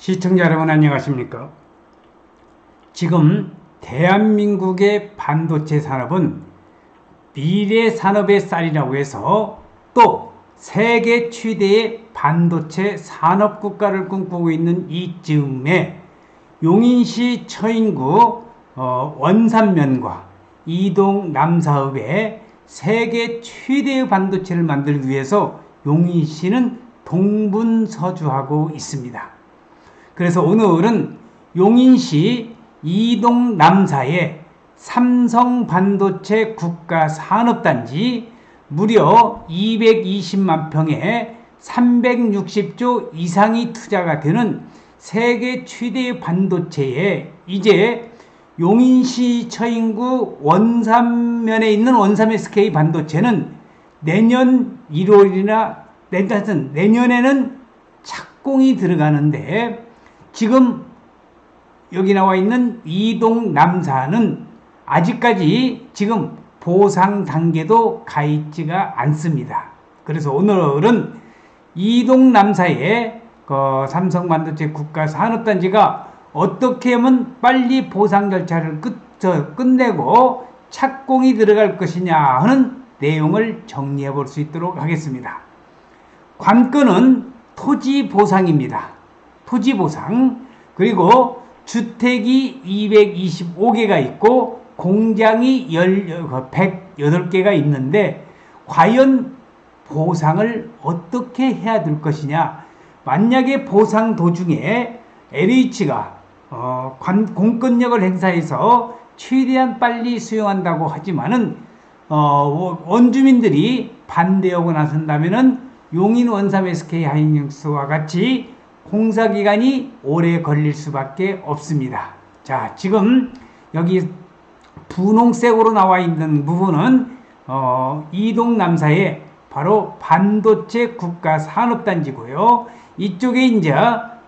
시청자 여러분 안녕하십니까? 지금 대한민국의 반도체 산업은 미래 산업의 쌀이라고 해서 또 세계 최대의 반도체 산업 국가를 꿈꾸고 있는 이즈음에 용인시 처인구 어, 원산면과 이동 남사업에 세계 최대의 반도체를 만들기 위해서 용인시는 동분서주하고 있습니다. 그래서 오늘은 용인시 이동 남사의 삼성 반도체 국가 산업단지 무려 220만 평에 360조 이상이 투자가 되는 세계 최대의 반도체에 이제 용인시 처인구 원삼면에 있는 원삼 SK 반도체는 내년 1월이나 내년에는 착공이 들어가는데 지금 여기 나와 있는 이동 남사는 아직까지 지금 보상 단계도 가 있지가 않습니다. 그래서 오늘은 이동 남사의 그 삼성 반도체 국가 산업단지가 어떻게 하면 빨리 보상 절차를 끝, 끝내고 착공이 들어갈 것이냐 하는 내용을 정리해 볼 수 있도록 하겠습니다. 관건은 토지 보상입니다. 토지 보상 그리고 주택이 225개가 있고 공장이 108개가 있는데 과연 보상을 어떻게 해야 될 것이냐? 만약에 보상 도중에 LH가 어, 공권력을 행사해서 최대한 빨리 수용한다고 하지만은 어, 원주민들이 반대하고 나선다면은 용인 원삼 SK 하이닉스와 같이 공사 기간이 오래 걸릴 수밖에 없습니다. 자, 지금 여기 분홍색으로 나와 있는 부분은 어, 이동 남사의 바로 반도체 국가 산업단지고요. 이쪽에 이제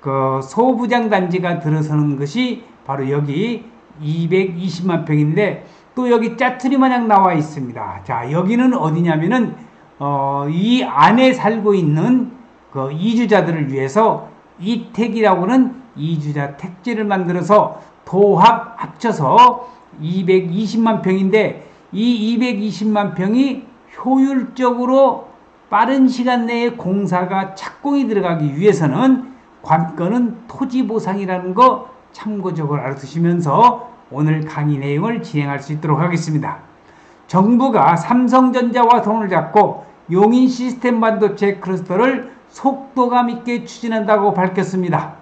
그 소부장 단지가 들어서는 것이 바로 여기 220만 평인데 또 여기 짜투리 마냥 나와 있습니다. 자, 여기는 어디냐면은 어, 이 안에 살고 있는 그 이주자들을 위해서 이택이라고는 이주자 택지를 만들어서 도합 합쳐서 220만 평인데 이 220만 평이 효율적으로 빠른 시간 내에 공사가 착공이 들어가기 위해서는 관건은 토지 보상이라는 거 참고적으로 알아두시면서 오늘 강의 내용을 진행할 수 있도록 하겠습니다. 정부가 삼성전자와 돈을 잡고 용인 시스템 반도체 클러스터를 속도감 있게 추진한다고 밝혔습니다.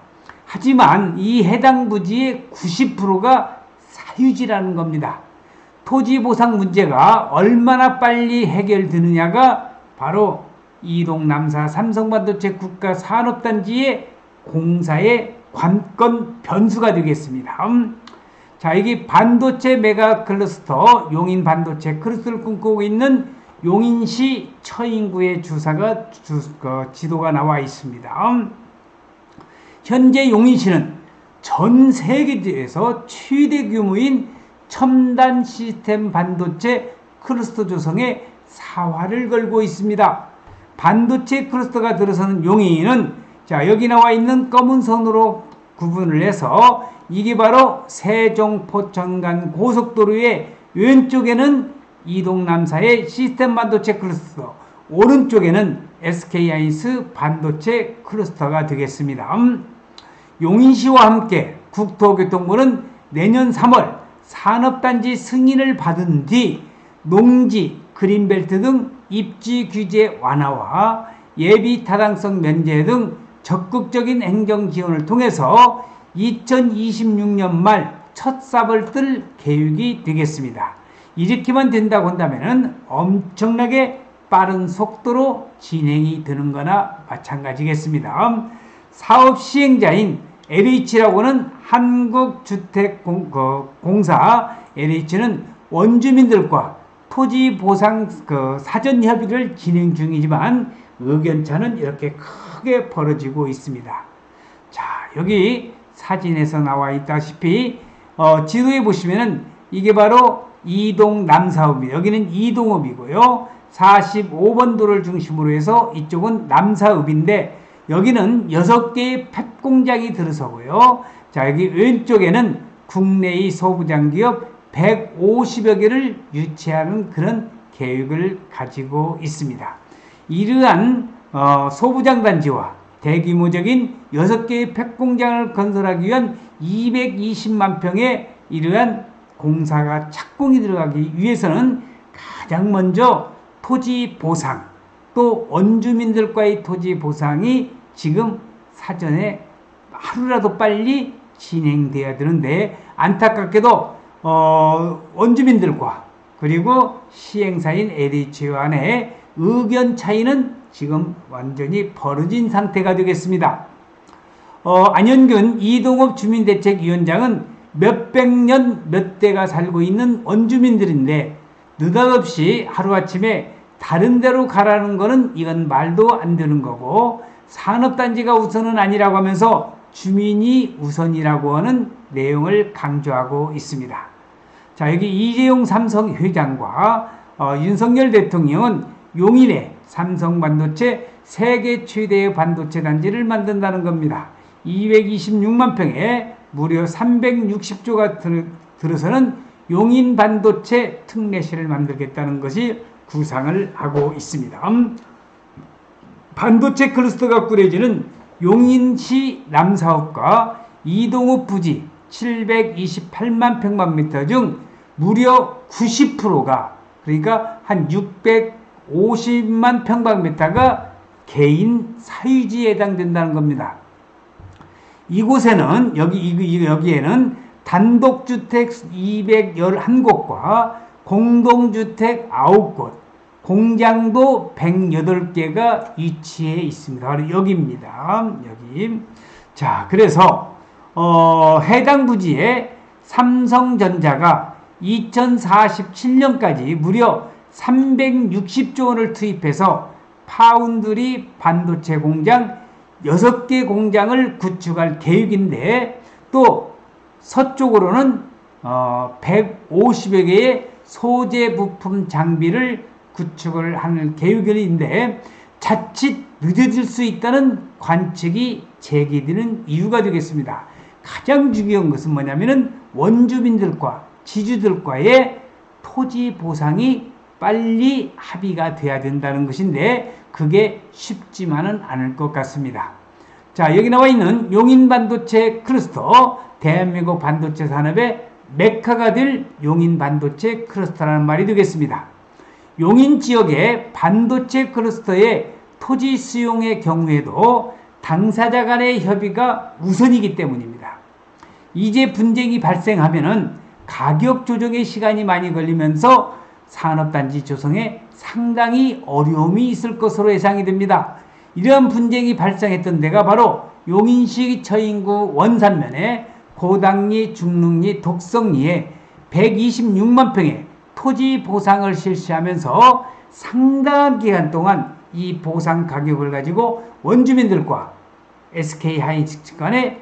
하지만 이 해당 부지의 90%가 사유지라는 겁니다. 토지 보상 문제가 얼마나 빨리 해결되느냐가 바로 이동 남사 삼성반도체 국가 산업단지의 공사의 관건 변수가 되겠습니다. 음, 자, 이게 반도체 메가 클러스터 용인 반도체 클러스터를 꿈꾸고 있는 용인시 처인구의 주사가 주, 그 지도가 나와 있습니다. 음, 현재 용인시는 전 세계에서 최대 규모인 첨단 시스템 반도체 클러스터 조성에 사활을 걸고 있습니다. 반도체 클러스터가 들어서는 용인은 자 여기 나와 있는 검은 선으로 구분을 해서 이게 바로 세종 포천간 고속도로의 왼쪽에는 이동남사의 시스템 반도체 클러스터, 오른쪽에는 SK하이스 반도체 클러스터가 되겠습니다. 음, 용인시와 함께 국토교통부는 내년 3월 산업단지 승인을 받은 뒤 농지, 그린벨트 등 입지 규제 완화와 예비 타당성 면제 등 적극적인 행정 지원을 통해서 2026년 말 첫 삽을 뜰 계획이 되겠습니다. 이렇게만 된다고 한다면 엄청나게 빠른 속도로 진행이 되는 거나 마찬가지겠습니다. 사업 시행자인 LH라고는 한국주택공사 LH는 원주민들과 토지 보상 그 사전 협의를 진행 중이지만 의견차는 이렇게 크게 벌어지고 있습니다. 자, 여기 사진에서 나와 있다시피 어, 지도에 보시면은 이게 바로 이동 남사읍입니다. 여기는 이동읍이고요. 45번 도를 중심으로 해서 이쪽은 남사읍인데 여기는 6개의 착공장이 들어서고요. 자, 여기 왼쪽에는 국내의 소부장 기업 150여 개를 유치하는 그런 계획을 가지고 있습니다. 이러한 어, 소부장 단지와 대규모적인 6개의 팩 공장을 건설하기 위한 220만 평의 이러한 공사가 착공이 들어가기 위해서는 가장 먼저 토지 보상 또 원주민들과의 토지 보상이 지금 사전에 하루라도 빨리 진행돼야 되는데 안타깝게도 어, 원주민들과 그리고 시행사인 LH와 간의 의견 차이는 지금 완전히 벌어진 상태가 되겠습니다. 어, 안현근 이동업 주민대책위원장은 몇백 년 몇 대가 살고 있는 원주민들인데 느닷없이 하루아침에 다른 데로 가라는 거는 이건 말도 안 되는 거고 산업단지가 우선은 아니라고 하면서 주민이 우선이라고 하는 내용을 강조하고 있습니다. 자, 여기 이재용 삼성 회장과 어, 윤석열 대통령은 용인에 삼성 반도체 세계 최대의 반도체 단지를 만든다는 겁니다. 226만 평에 무려 360조가 들, 들어서는 용인 반도체 특례시를 만들겠다는 것이 구상을 하고 있습니다. 음, 반도체 클러스터가 꾸려지는 용인시 남사업과 이동읍 부지 728만 평방미터 중 무려 90%가 그러니까 한 650만 평방미터가 개인 사유지에 해당된다는 겁니다. 이곳에는 여기 여기에는 단독주택 211곳과 공동주택 9곳, 공장도 108개가 위치해 있습니다. 바로 여기입니다. 여기. 자, 그래서 어, 해당 부지에 삼성전자가 2047년까지 무려 360조 원을 투입해서 파운드리 반도체 공장 6개 공장을 구축할 계획인데 또 서쪽으로는 어, 150여 개의 소재 부품 장비를 구축을 하는 계획인데 자칫 늦어질 수 있다는 관측이 제기되는 이유가 되겠습니다. 가장 중요한 것은 뭐냐면은 원주민들과 지주들과의 토지 보상이 빨리 합의가 돼야 된다는 것인데 그게 쉽지만은 않을 것 같습니다. 자, 여기 나와 있는 용인 반도체 클러스터, 대한민국 반도체 산업의 메카가 될 용인 반도체 클러스터라는 말이 되겠습니다. 용인 지역의 반도체 클러스터의 토지 수용의 경우에도 당사자 간의 협의가 우선이기 때문입니다. 이제 분쟁이 발생하면은 가격 조정의 시간이 많이 걸리면서 산업단지 조성에 상당히 어려움이 있을 것으로 예상이 됩니다. 이러한 분쟁이 발생했던 데가 바로 용인시 처인구 원산면에 고당리, 중릉리, 독성리에 126만 평의 토지 보상을 실시하면서 상당한 기간 동안 이 보상 가격을 가지고 원주민들과 SK 하이닉스 간에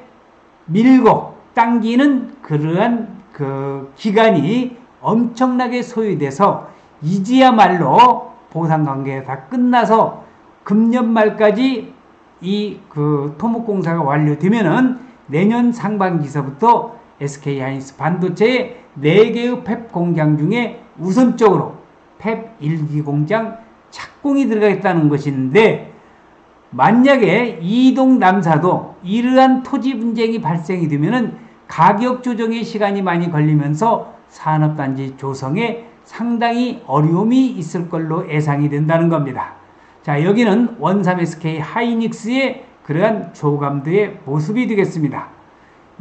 밀고 당기는 그러한 그 기간이 엄청나게 소요돼서 이제야말로 보상 관계가 다 끝나서 금년 말까지 이 그 토목공사가 완료되면은 내년 상반기서부터 SK 하이닉스 반도체의 4개의 펩 공장 중에 우선적으로 펩 1기 공장 착공이 들어가겠다는 것인데 만약에 이동 남사도 이러한 토지 분쟁이 발생이 되면은 가격 조정의 시간이 많이 걸리면서 산업단지 조성에 상당히 어려움이 있을 걸로 예상이 된다는 겁니다. 자, 여기는 원삼 SK 하이닉스의 그러한 조감도의 모습이 되겠습니다.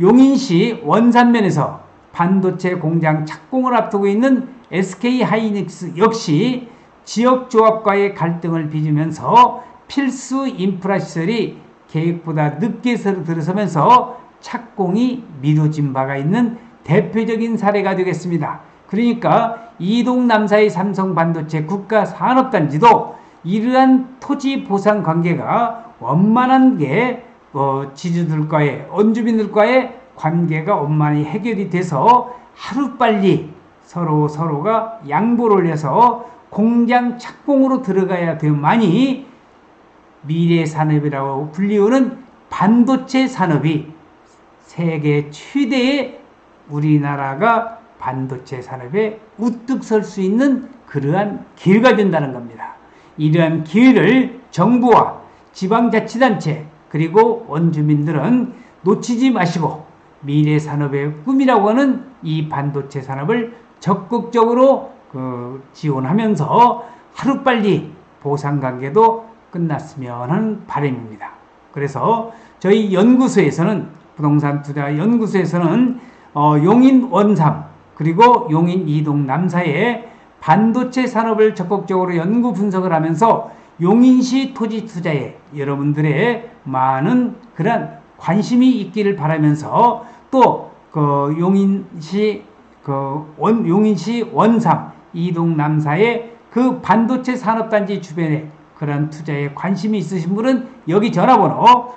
용인시 원산면에서 반도체 공장 착공을 앞두고 있는 SK 하이닉스 역시 지역 조합과의 갈등을 빚으면서 필수 인프라 시설이 계획보다 늦게 들어서면서 착공이 미뤄진 바가 있는 대표적인 사례가 되겠습니다. 그러니까 이동 남사의 삼성 반도체 국가 산업단지도 이러한 토지 보상 관계가 원만한 게 어, 지주들과의 원주민들과의 관계가 원만히 해결이 돼서 하루빨리 서로 서로가 양보를 해서 공장 착공으로 들어가야 되만이 미래 산업이라고 불리우는 반도체 산업이 세계 최대의 우리나라가 반도체 산업에 우뚝 설 수 있는 그러한 기회가 된다는 겁니다. 이러한 기회를 정부와 지방자치단체 그리고 원주민들은 놓치지 마시고 미래 산업의 꿈이라고 하는 이 반도체 산업을 적극적으로 그 지원하면서 하루빨리 보상 관계도 끝났으면 하는 바람입니다. 그래서 저희 연구소에서는 부동산 투자 연구소에서는 어, 용인 원삼 그리고 용인 이동 남사에 반도체 산업을 적극적으로 연구 분석을 하면서 용인시 토지 투자에 여러분들의 많은 그런 관심이 있기를 바라면서 또 그 용인시 그 원, 용인시 원삼 이동 남사의 그 반도체 산업단지 주변에 그런 투자에 관심이 있으신 분은 여기 전화번호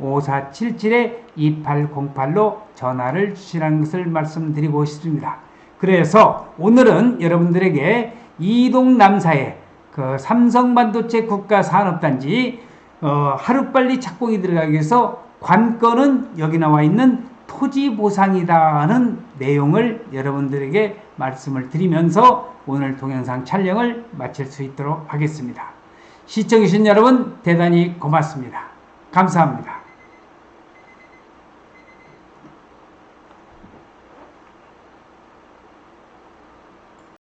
010-5477-2808로 전화를 주시라는 것을 말씀드리고 싶습니다. 그래서 오늘은 여러분들에게 이동 남사의 그 삼성 반도체 국가 산업단지 어, 하루빨리 착공이 들어가기 위해서 관건은 여기 나와 있는 토지 보상이다 하는 내용을 여러분들에게 말씀을 드리면서 오늘 동영상 촬영을 마칠 수 있도록 하겠습니다. 시청해주신 여러분 대단히 고맙습니다. 감사합니다.